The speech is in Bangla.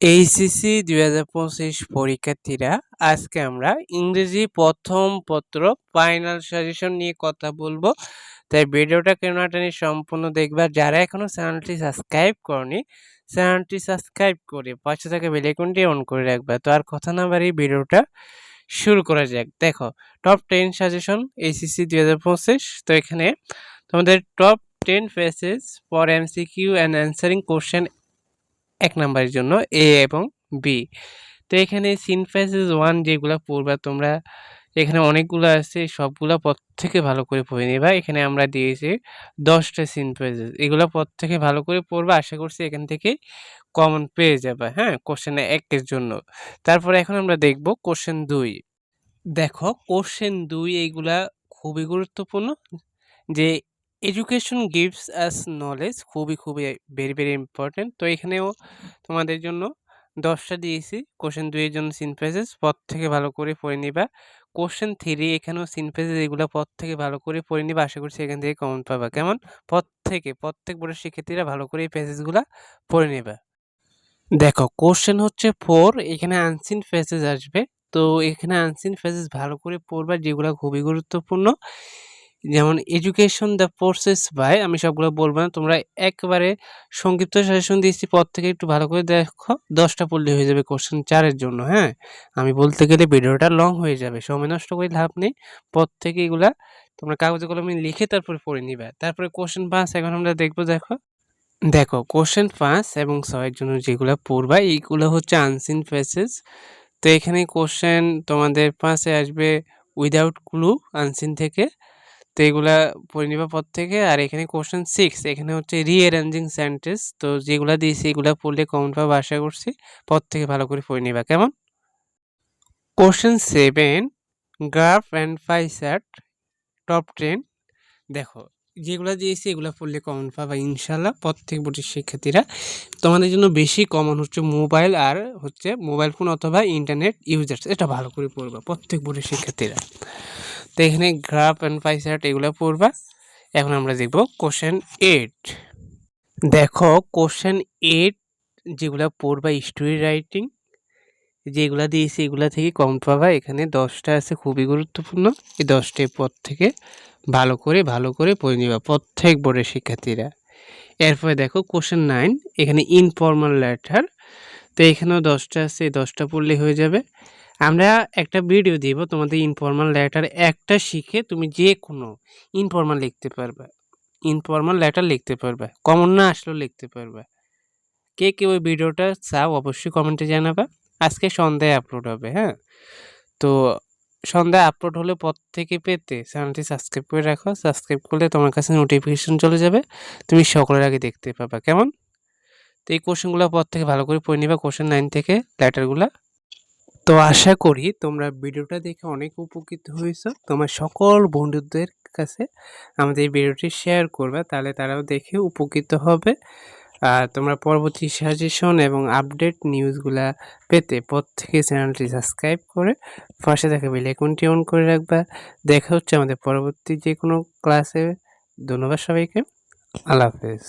এইচএসসি দুই হাজার পঁচিশ পরীক্ষার্থীরা, আজকে আমরা ইংরেজি প্রথম পত্র ফাইনাল সাজেশন নিয়ে কথা বলব। তাই ভিডিওটা টানি সম্পূর্ণ দেখবা। যারা এখনও চ্যানেলটি সাবস্ক্রাইব করনি, চ্যানেলটি সাবস্ক্রাইব করে পাশে থাকা বেলাইকনটি অন করে রাখবা। তো আর কথা না বাড়ি ভিডিওটা শুরু করা যাক। দেখো টপ টেন সাজেশন এইচএসসি দুই হাজার পঁচিশ। তো এখানে তোমাদের top ten faces for MCQ and answering question এক নাম্বারের জন্য এ এবং বি তো এখানে সিনফেসিস ওয়ান যেগুলো পড়বা তোমরা, এখানে অনেকগুলো আছে, সবগুলো পথ থেকে ভালো করে পড়ে নেবা। এখানে আমরা দিয়েছি দশটা সিনফেসিস এগুলো পথ থেকে ভালো করে পড়বা, আশা করছি এখান থেকে কমন পেয়ে যাবে হ্যাঁ কোশ্চেন একের জন্য। তারপরে এখন আমরা দেখব কোশ্চেন দুই। দেখো কোশ্চেন দুই এইগুলা খুবই গুরুত্বপূর্ণ যে এডুকেশন গিভস অ্যাস নলেজ খুবই খুবই ভেরি ভেরি ইম্পর্টেন্ট তো এখানেও তোমাদের জন্য দশটা দিয়েছি। কোশ্চেন দুইয়ের জন্য সিনফেসেস পথ থেকে ভালো করে পড়ে নিবা। কোশ্চেন থ্রি এখানেও সিনফেসেস এগুলো পথ থেকে ভালো করে পড়ে নিবা। আশা করছি এখান থেকে কমন পাবা। কেমন? পথ থেকে, প্রত্যেক বোর্ডের শিক্ষার্থীরা ভালো করে এই প্যাসেজগুলো পড়ে নেবা। দেখো কোশ্চেন হচ্ছে ফোর এখানে আনসিন ফেসেস আসবে। তো এখানে আনসিন ফেসেস ভালো করে পড়বা, যেগুলো খুবই গুরুত্বপূর্ণ। যেমন এডুকেশন দ্য প্রসেস বাই আমি সবগুলো বলব না, তোমরা একবারে সংক্ষিপ্ত সাজেশন দিয়েছি, পর থেকে একটু ভালো করে দেখো, দশটা পড়লে হয়ে যাবে কোশ্চেন চারের জন্য হ্যাঁ? আমি বলতে গেলে ভিডিওটা লং হয়ে যাবে, সময় নষ্ট করে লাভ নেই, পর থেকে এগুলা তোমরা কাগজে কলমে লিখে তারপরে পড়ে নিবে, তারপরে কোশ্চেন পাঁচ এখন আমরা দেখব দেখো দেখো কোশ্চেন পাঁচ এবং ছয়ের জন্য যেগুলো পড়বা, এইগুলো হচ্ছে আনসিন ফেসেস তো এখানে কোশ্চেন তোমাদের পাঁচে আসবে উইদাউট ক্লু আনসিন থেকে তো এগুলা পড়ে নিবা পর থেকে আর এখানে কোশ্চেন সিক্স এখানে হচ্ছে রিঅ্যারেঞ্জিং সেন্টেন্স তো যেগুলা দিয়েছি এগুলা পড়লে কমন পাবো আশা করছি। পর থেকে ভালো করে পড়ে নিবা, কেমন? Question seven graph and ফাইসার্ট top ten দেখো, যেগুলো দিয়েছি এগুলো পড়লে কমন পাবা ইনশাল্লাহ প্রত্যেক বোর্ডের শিক্ষার্থীরা। তোমাদের জন্য বেশি কমন হচ্ছে মোবাইল আর হচ্ছে মোবাইল ফোন অথবা ইন্টারনেট ইউজার্স এটা ভালো করে পড়বা প্রত্যেক বোর্ডের শিক্ষার্থীরা। তো এখানে গ্রাফ অ্যান্ড পাইসার্ট এগুলো পড়বা। এখন আমরা দেখব কোশ্চেন এইট দেখো কোশ্চেন এইট যেগুলো পড়বা স্টোরি রাইটিং যেগুলো দিয়েছি এগুলো থেকে কম পাবা। এখানে দশটা আছে, খুবই গুরুত্বপূর্ণ। এই দশটার পর থেকে ভালো করে ভালো করে পড়ে নিবা প্রত্যেক বোর্ডের শিক্ষার্থীরা। এরপরে দেখো কোশ্চেন নাইন এখানে ইনফর্মাল লেটার তো এখানেও দশটা আছে দশটা পড়লে হয়ে যাবে। আমরা একটা ভিডিও দিব, তোমাদের ইনফর্মাল লেটার একটা শিখে তুমি যে কোনো ইনফর্মাল লিখতে পারবে। ইনফর্মাল লেটার লিখতে পারবে কমন না আসলেও লিখতে পারবে। কে কে ওই ভিডিওটা চাও অবশ্যই কমেন্টে জানাবা। আজকে সন্ধ্যায় আপলোড হবে হ্যাঁ? তো সন্ধ্যায় আপলোড হলে পর থেকে পেতে চ্যানেলটি সাবস্ক্রাইব করে রাখো। সাবস্ক্রাইব করলে তোমার কাছে নোটিফিকেশন চলে যাবে। তুমি সকলের আগে দেখতে পাবা, কেমন? তো এই কোশ্চেনগুলো পর থেকে ভালো করে পড়ে নিবা কোশ্চেন নাইন থেকে লেটারগুলো তো আশা করি তোমরা ভিডিওটা দেখে অনেক উপকৃত হয়েছ। তোমার সকল বন্ধুদের কাছে আমাদের এই ভিডিওটি শেয়ার করবে, তাহলে তারাও দেখে উপকৃত হবে। আর তোমরা পরবর্তী সাজেশন এবং আপডেট নিউজগুলা পেতে প্রত্যেকে চ্যানেলটি সাবস্ক্রাইব করে পাশে থাকা বেলাইকনটি অন করে রাখবা। দেখা হচ্ছে আমাদের পরবর্তী যে কোনো ক্লাসে ধন্যবাদ সবাইকে। আল্লাহ হাফেজ।